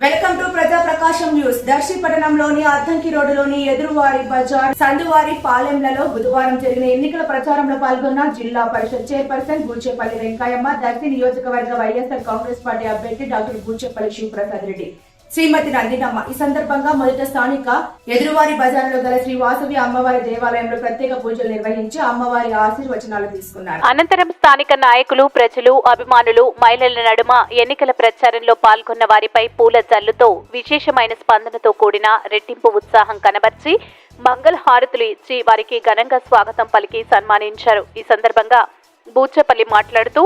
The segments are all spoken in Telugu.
వెల్కమ్ టు ప్రజా ప్రకాశం న్యూస్. దర్శి పట్టణంలోని అద్దంకి రోడ్డులోని ఎదురువారి బజార్ సందువారి పాలెంలలో బుధవారం జరిగిన ఎన్నికల ప్రచారంలో పాల్గొన్న జిల్లా పరిషత్ చైర్పర్సన్ బూచేపల్లి వెంకయ్యమ్మ దర్శి నియోజకవర్గ వైఎస్ఆర్ కాంగ్రెస్ పార్టీ అభ్యర్థి డాక్టర్ బూచేపల్లి శివప్రసాద్ రెడ్డి. శ్రీమతి నందినమ్మ. ఈ సందర్భంగా మొదట స్థానిక ఎదురువారి బజార్లో గల శ్రీ వాసవి అమ్మవారి దేవాలయంలో ప్రత్యేక పూజలు నిర్వహించి అమ్మవారి ఆశీర్వచనాలు తీసుకున్నారు. అనంతరం స్థానిక నాయకులు ప్రజలు అభిమానులు మహిళల నడుమ ఎన్నికల ప్రచారంలో పాల్గొన్న వారిపై పూల జల్లుతో విశేషమైన స్పందనతో కూడిన రెట్టింపు ఉత్సాహం కనబర్చి మంగళ హారతులు ఇచ్చి వారికి ఘనంగా స్వాగతం పలికి సన్మానించారు. ఈ సందర్భంగా బూచపల్లి మాట్లాడుతూ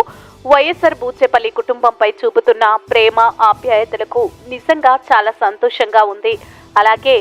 వైఎస్ఆర్ బూచేపల్లి కుటుంబంపై చూపుతున్న ప్రేమ ఆప్యాయతలకు నిజంగా చాలా సంతోషంగా ఉంది. అలాగే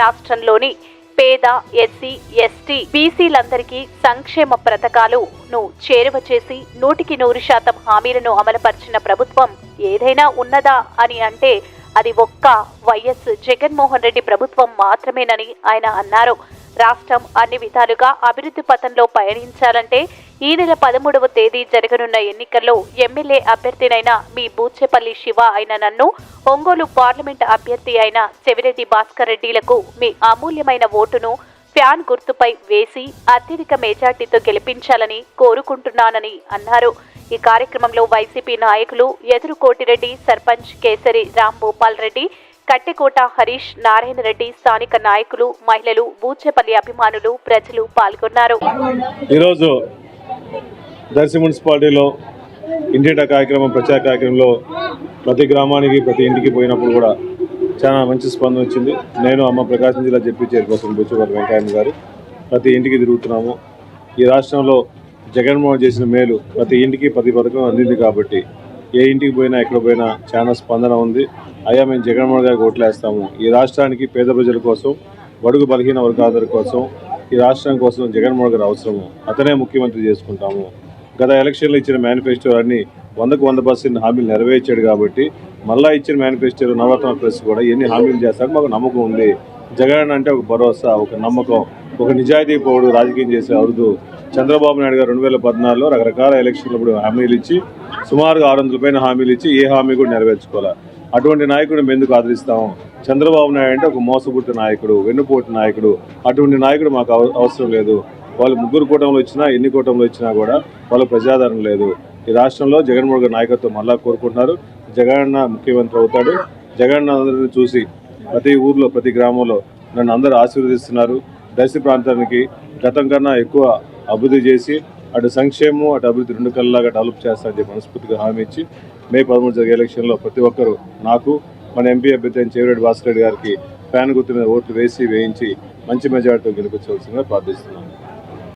రాష్ట్రంలోని పేద ఎస్సీ ఎస్టీ బీసీలందరికీ సంక్షేమ పథకాలను చేరువ చేసి నూటికి నూరు శాతం హామీలను అమలుపరిచిన ప్రభుత్వం ఏదైనా ఉన్నదా అని అంటే అది ఒక్క వైఎస్ జగన్మోహన్ రెడ్డి ప్రభుత్వం మాత్రమేనని ఆయన అన్నారు. రాష్ట్రం అన్ని విధాలుగా అభివృద్ధి పథంలో పయనించాలంటే ఈ నెల పదమూడవ తేదీ జరగనున్న ఎన్నికల్లో ఎమ్మెల్యే అభ్యర్థినైన మీ బూచెపల్లి శివ అయిన నన్ను ఒంగోలు పార్లమెంట్ అభ్యర్థి అయిన చెవిరెడ్డి భాస్కర్ రెడ్డిలకు మీ అమూల్యమైన ఓటును ఫ్యాన్ గుర్తుపై వేసి అత్యధిక మెజార్టీతో గెలిపించాలని కోరుకుంటున్నానని అన్నారు. ఈ కార్యక్రమంలో వైసీపీ నాయకులు ఎదురు కోటిరెడ్డి సర్పంచ్ కేసరి రాంభూపాల్ రెడ్డి కట్టెకోట హరీష్ నారాయణ రెడ్డి స్థానిక నాయకులు మహిళలు బూచేపల్లి అభిమానులు ప్రజలు పాల్గొన్నారు. ఈరోజు దర్శి మున్సిపాలిటీలో ఇంటిట కార్యక్రమం ప్రచార కార్యక్రమంలో ప్రతి గ్రామానికి ప్రతి ఇంటికి పోయినప్పుడు కూడా చాలా మంచి స్పందన వచ్చింది. నేను అమ్మ ప్రకాశం జిల్లా చెప్పి చైర్పర్సన్ బుచ్చివారి వెంకయ్య గారు ప్రతి ఇంటికి తిరుగుతున్నాము. ఈ రాష్ట్రంలో జగన్మోహన్ చేసిన మేలు ప్రతి ఇంటికి ప్రతి పథకం అందింది కాబట్టి ఏ ఇంటికి పోయినా ఎక్కడ పోయినా చాలా స్పందన ఉంది. అయ్యా మేము జగన్మోహన్ గారికి ఓట్లేస్తాము. ఈ రాష్ట్రానికి పేద ప్రజల కోసం బడుగు బలహీన వర్గాదారు కోసం ఈ రాష్ట్రం కోసం జగన్మోహన్ గారు అవసరము. అతనే ముఖ్యమంత్రి చేసుకుంటాము. గత ఎలక్షన్లో ఇచ్చిన మేనిఫెస్టో అన్ని వందకు వంద పర్సెంట్ హామీలు నెరవేర్చాడు కాబట్టి మళ్ళా ఇచ్చిన మేనిఫెస్టో నవరత్న ప్రెస్ కూడా ఎన్ని హామీలు చేస్తారో మాకు నమ్మకం ఉంది. జగన్ అంటే ఒక భరోసా ఒక నమ్మకం ఒక నిజాయితీ పోవడు రాజకీయం చేసే అరుదు. చంద్రబాబు నాయుడు గారు రెండు వేల పద్నాలుగులో రకరకాల ఎలక్షన్లప్పుడు హామీలు ఇచ్చి సుమారుగా ఆరు వందల పైన హామీలు ఇచ్చి ఏ హామీ కూడా నెరవేర్చుకోవాలి? అటువంటి నాయకుడు మేము ఎందుకు ఆదరిస్తాము చంద్రబాబు నాయుడు అంటే ఒక మోసపుట్టు నాయకుడు వెన్నుపోటు నాయకుడు. అటువంటి నాయకుడు మాకు అవ- అవసరం లేదు. వాళ్ళు ముగ్గురు కూటంలో వచ్చినా ఎన్ని కూటంలో వచ్చినా కూడా వాళ్ళ ప్రజాదరణ లేదు. ఈ రాష్ట్రంలో జగన్మోహన్ గారి నాయకత్వం మళ్ళా కోరుకుంటున్నారు. జగన్ ముఖ్యమంత్రి అవుతాడు. జగన్ అందరిని చూసి ప్రతి ఊర్లో ప్రతి గ్రామంలో నన్ను అందరూ ఆశీర్వదిస్తున్నారు. దర్శి ప్రాంతానికి గతం కన్నా ఎక్కువ అభివృద్ధి చేసి అటు సంక్షేమం అటు అభివృద్ధి రెండు కళ్ళలాగా డెవలప్ చేస్తానని చెప్పి మనస్ఫూర్తిగా హామీ ఇచ్చి మే పదమూడు జరిగే ఎలక్షన్లో ప్రతి ఒక్కరూ నాకు మన ఎంపీ అభ్యర్థి అయిన చెవిరెడ్డి భాస్కర్ గారికి ఫ్యాన్ గుర్తు మీద ఓట్లు వేసి వేయించి మంచి మెజార్టీతో గెలిపించవలసిందిగా ప్రార్థిస్తున్నాను.